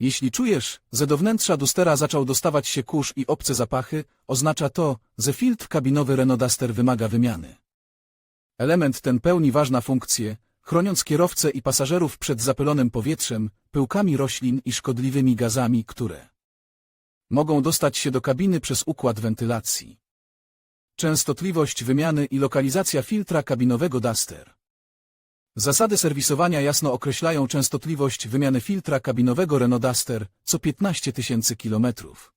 Jeśli czujesz, że do wnętrza Dustera zaczął dostawać się kurz i obce zapachy, oznacza to, że filtr kabinowy Renault Duster wymaga wymiany. Element ten pełni ważną funkcję, chroniąc kierowcę i pasażerów przed zapylonym powietrzem, pyłkami roślin i szkodliwymi gazami, które mogą dostać się do kabiny przez układ wentylacji. Częstotliwość wymiany i lokalizacja filtra kabinowego Duster. Zasady serwisowania jasno określają częstotliwość wymiany filtra kabinowego Renault Duster co 15 tysięcy kilometrów.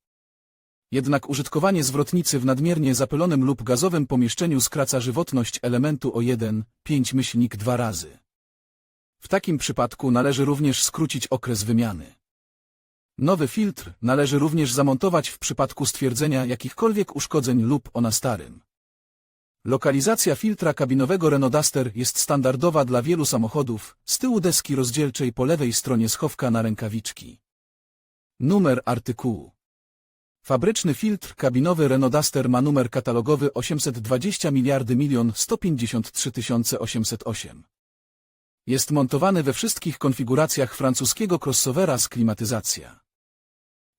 Jednak użytkowanie zwrotnicy w nadmiernie zapylonym lub gazowym pomieszczeniu skraca żywotność elementu o 1, 5 myślnik dwa razy. W takim przypadku należy również skrócić okres wymiany. Nowy filtr należy również zamontować w przypadku stwierdzenia jakichkolwiek uszkodzeń lub o na starym. Lokalizacja filtra kabinowego Renault Duster jest standardowa dla wielu samochodów, z tyłu deski rozdzielczej po lewej stronie schowka na rękawiczki. Numer artykułu Fabryczny filtr kabinowy Renault Duster ma numer katalogowy 820 miliardy milion 153 808. Jest montowany we wszystkich konfiguracjach francuskiego crossovera z klimatyzacja.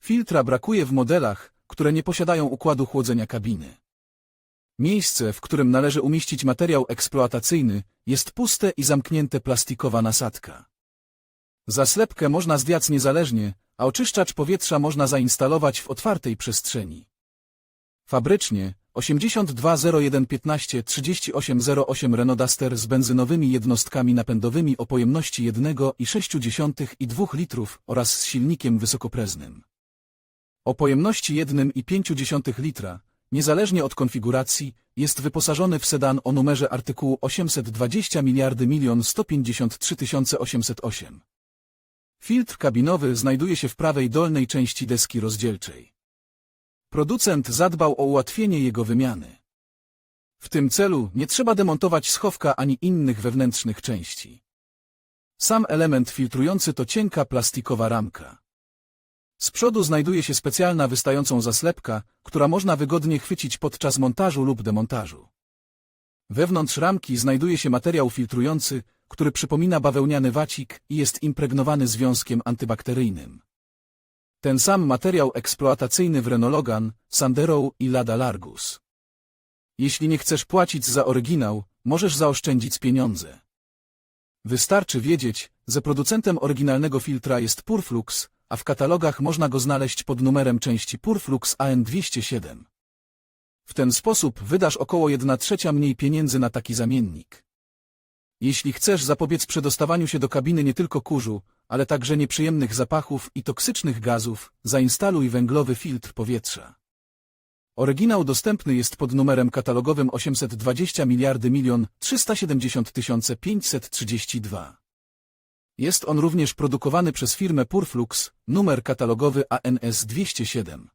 Filtra brakuje w modelach, które nie posiadają układu chłodzenia kabiny. Miejsce, w którym należy umieścić materiał eksploatacyjny, jest puste i zamknięte plastikowa nasadka. Zaslepkę można zdjąć niezależnie, a oczyszczacz powietrza można zainstalować w otwartej przestrzeni. Fabrycznie 820115 3808 Renault Duster z benzynowymi jednostkami napędowymi o pojemności 1,6 i 2 litrów oraz z silnikiem wysokopreznym. O pojemności 1,5 litra, niezależnie od konfiguracji, jest wyposażony w sedan o numerze artykułu 820 miliardy milion 153 808. Filtr kabinowy znajduje się w prawej dolnej części deski rozdzielczej. Producent zadbał o ułatwienie jego wymiany. W tym celu nie trzeba demontować schowka ani innych wewnętrznych części. Sam element filtrujący to cienka plastikowa ramka. Z przodu znajduje się specjalna wystającą zaslepka, która można wygodnie chwycić podczas montażu lub demontażu. Wewnątrz ramki znajduje się materiał filtrujący, który przypomina bawełniany wacik i jest impregnowany związkiem antybakteryjnym. Ten sam materiał eksploatacyjny w Renault Logan, Sandero i Lada Largus. Jeśli nie chcesz płacić za oryginał, możesz zaoszczędzić pieniądze. Wystarczy wiedzieć, że producentem oryginalnego filtra jest Purflux, a w katalogach można go znaleźć pod numerem części Purflux AN207. W ten sposób wydasz około 1 trzecia mniej pieniędzy na taki zamiennik. Jeśli chcesz zapobiec przedostawaniu się do kabiny nie tylko kurzu, ale także nieprzyjemnych zapachów i toksycznych gazów, zainstaluj węglowy filtr powietrza. Oryginał dostępny jest pod numerem katalogowym 820 miliardy milion 370 532. Jest on również produkowany przez firmę Purflux, numer katalogowy ANS 207.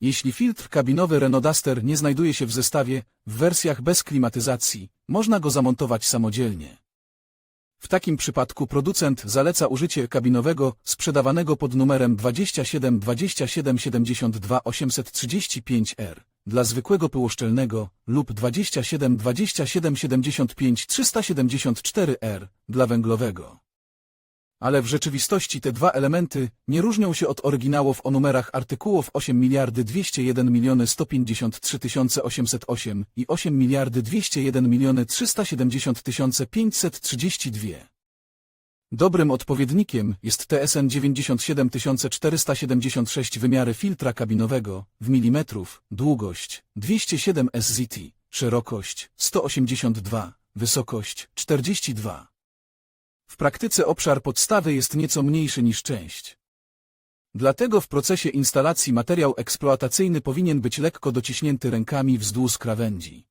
Jeśli filtr kabinowy Renault Duster nie znajduje się w zestawie, w wersjach bez klimatyzacji, można go zamontować samodzielnie. W takim przypadku producent zaleca użycie kabinowego sprzedawanego pod numerem 27 27 72 835R dla zwykłego pyłoszczelnego lub 27 27 75 374R dla węglowego. Ale w rzeczywistości te dwa elementy nie różnią się od oryginałów o numerach artykułów 8 miliardy 201 miliony 153 808 i 8 miliardy 201 miliony 370 532. Dobrym odpowiednikiem jest TSN 97476 wymiary filtra kabinowego w milimetrów, długość 207 SZT, szerokość 182, wysokość 42. W praktyce obszar podstawy jest nieco mniejszy niż część. Dlatego w procesie instalacji materiał eksploatacyjny powinien być lekko dociśnięty rękami wzdłuż krawędzi.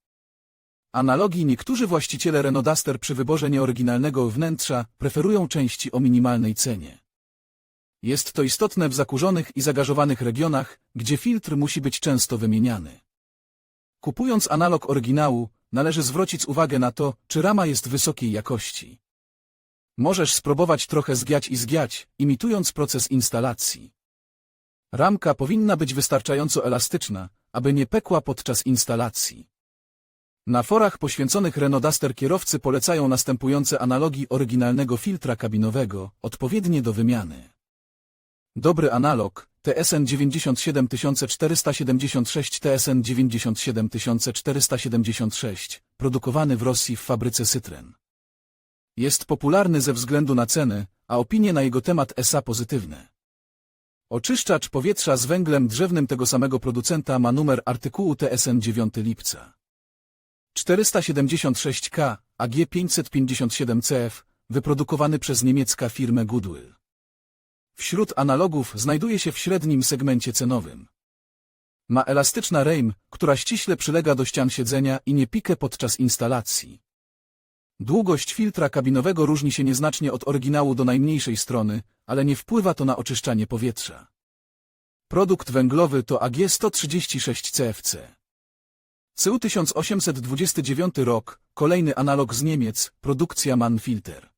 Analogii niektórzy właściciele Renault Duster przy wyborze nieoryginalnego wnętrza preferują części o minimalnej cenie. Jest to istotne w zakurzonych i zagażowanych regionach, gdzie filtr musi być często wymieniany. Kupując analog oryginału, należy zwrócić uwagę na to, czy rama jest wysokiej jakości. Możesz spróbować trochę zgiać i zgiać, imitując proces instalacji. Ramka powinna być wystarczająco elastyczna, aby nie pekła podczas instalacji. Na forach poświęconych Renault Duster kierowcy polecają następujące analogi oryginalnego filtra kabinowego, odpowiednie do wymiany. Dobry analog, TSN 97476 TSN 97476, produkowany w Rosji w fabryce Cytren. Jest popularny ze względu na cenę, a opinie na jego temat SA pozytywne. Oczyszczacz powietrza z węglem drzewnym tego samego producenta ma numer artykułu TSN 9 lipca. 476K AG 557CF, wyprodukowany przez niemiecka firmę Goodwill. Wśród analogów znajduje się w średnim segmencie cenowym. Ma elastyczna rejm, która ściśle przylega do ścian siedzenia i nie pikę podczas instalacji. Długość filtra kabinowego różni się nieznacznie od oryginału do najmniejszej strony, ale nie wpływa to na oczyszczanie powietrza. Produkt węglowy to AG 136 CFC. CU 1829 rok, kolejny analog z Niemiec, produkcja Mannfilter.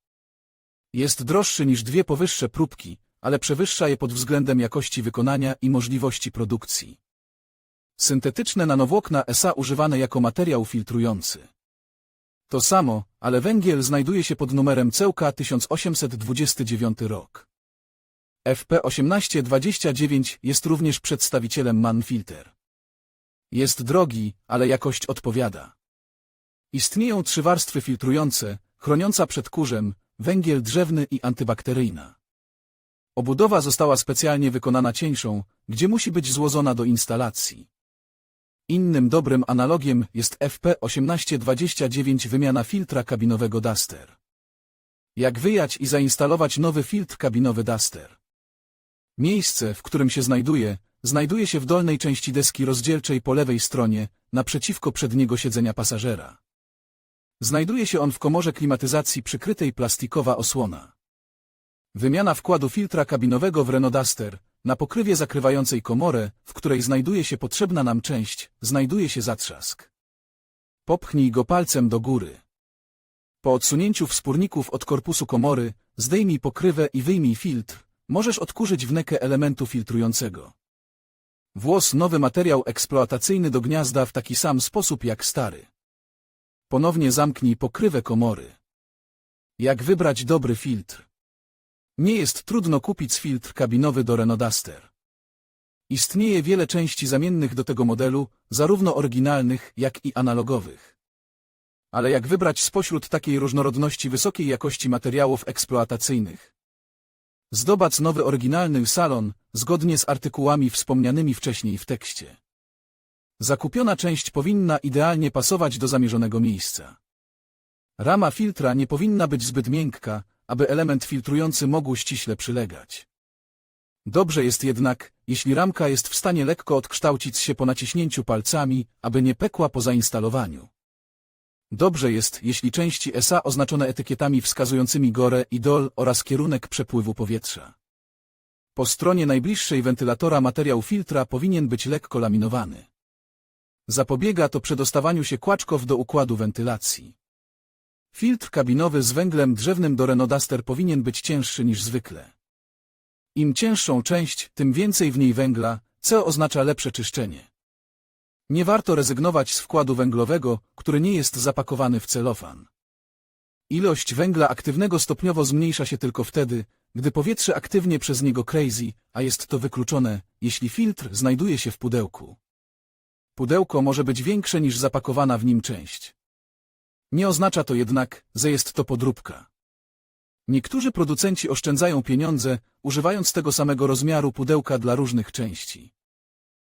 Jest droższy niż dwie powyższe próbki, ale przewyższa je pod względem jakości wykonania i możliwości produkcji. Syntetyczne nanowłokna SA używane jako materiał filtrujący. To samo, ale węgiel znajduje się pod numerem cełka 1829 rok. FP1829 jest również przedstawicielem Mannfilter. Jest drogi, ale jakość odpowiada. Istnieją trzy warstwy filtrujące, chroniąca przed kurzem, węgiel drzewny i antybakteryjna. Obudowa została specjalnie wykonana cieńszą, gdzie musi być złożona do instalacji. Innym dobrym analogiem jest FP1829 wymiana filtra kabinowego Duster. Jak wyjać i zainstalować nowy filtr kabinowy Duster? Miejsce, w którym się znajduje, znajduje się w dolnej części deski rozdzielczej po lewej stronie, naprzeciwko przedniego siedzenia pasażera. Znajduje się on w komorze klimatyzacji przykrytej plastikowa osłona. Wymiana wkładu filtra kabinowego w Renault Duster, na pokrywie zakrywającej komorę, w której znajduje się potrzebna nam część, znajduje się zatrzask. Popchnij go palcem do góry. Po odsunięciu wspórników od korpusu komory, zdejmij pokrywę i wyjmij filtr, możesz odkurzyć wnekę elementu filtrującego. Włos nowy materiał eksploatacyjny do gniazda w taki sam sposób jak stary. Ponownie zamknij pokrywę komory. Jak wybrać dobry filtr? Nie jest trudno kupić filtr kabinowy do Renault Duster. Istnieje wiele części zamiennych do tego modelu, zarówno oryginalnych, jak i analogowych. Ale jak wybrać spośród takiej różnorodności wysokiej jakości materiałów eksploatacyjnych? Zdobac nowy oryginalny salon, zgodnie z artykułami wspomnianymi wcześniej w tekście. Zakupiona część powinna idealnie pasować do zamierzonego miejsca. Rama filtra nie powinna być zbyt miękka, aby element filtrujący mógł ściśle przylegać. Dobrze jest jednak, jeśli ramka jest w stanie lekko odkształcić się po naciśnięciu palcami, aby nie pekła po zainstalowaniu. Dobrze jest, jeśli części SA oznaczone etykietami wskazującymi górę i dol oraz kierunek przepływu powietrza. Po stronie najbliższej wentylatora materiał filtra powinien być lekko laminowany. Zapobiega to przedostawaniu się kłaczków do układu wentylacji. Filtr kabinowy z węglem drzewnym do Renault Duster powinien być cięższy niż zwykle. Im cięższą część, tym więcej w niej węgla, co oznacza lepsze czyszczenie. Nie warto rezygnować z wkładu węglowego, który nie jest zapakowany w celofan. Ilość węgla aktywnego stopniowo zmniejsza się tylko wtedy, gdy powietrze aktywnie przez niego crazy, a jest to wykluczone, jeśli filtr znajduje się w pudełku. Pudełko może być większe niż zapakowana w nim część. Nie oznacza to jednak, że jest to podróbka. Niektórzy producenci oszczędzają pieniądze, używając tego samego rozmiaru pudełka dla różnych części.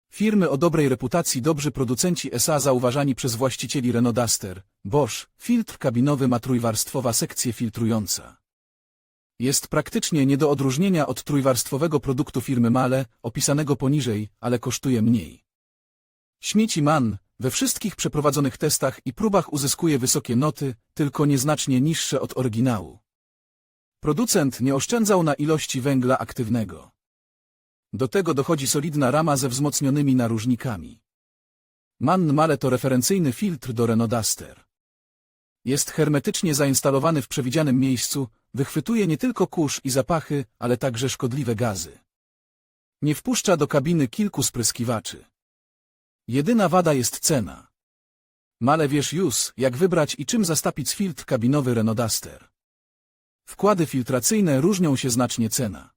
Firmy o dobrej reputacji dobrzy producenci SA zauważani przez właścicieli Renault Duster, Bosch, filtr kabinowy ma trójwarstwowa sekcję filtrująca. Jest praktycznie nie do odróżnienia od trójwarstwowego produktu firmy Male, opisanego poniżej, ale kosztuje mniej. Śmieci MAN we wszystkich przeprowadzonych testach i próbach uzyskuje wysokie noty, tylko nieznacznie niższe od oryginału. Producent nie oszczędzał na ilości węgla aktywnego. Do tego dochodzi solidna rama ze wzmocnionymi narożnikami. Man Male to referencyjny filtr do Renault Duster. Jest hermetycznie zainstalowany w przewidzianym miejscu, wychwytuje nie tylko kurz i zapachy, ale także szkodliwe gazy. Nie wpuszcza do kabiny kilku spryskiwaczy. Jedyna wada jest cena. Male wiesz już, jak wybrać i czym zastapić filtr kabinowy Renault Duster. Wkłady filtracyjne różnią się znacznie cena.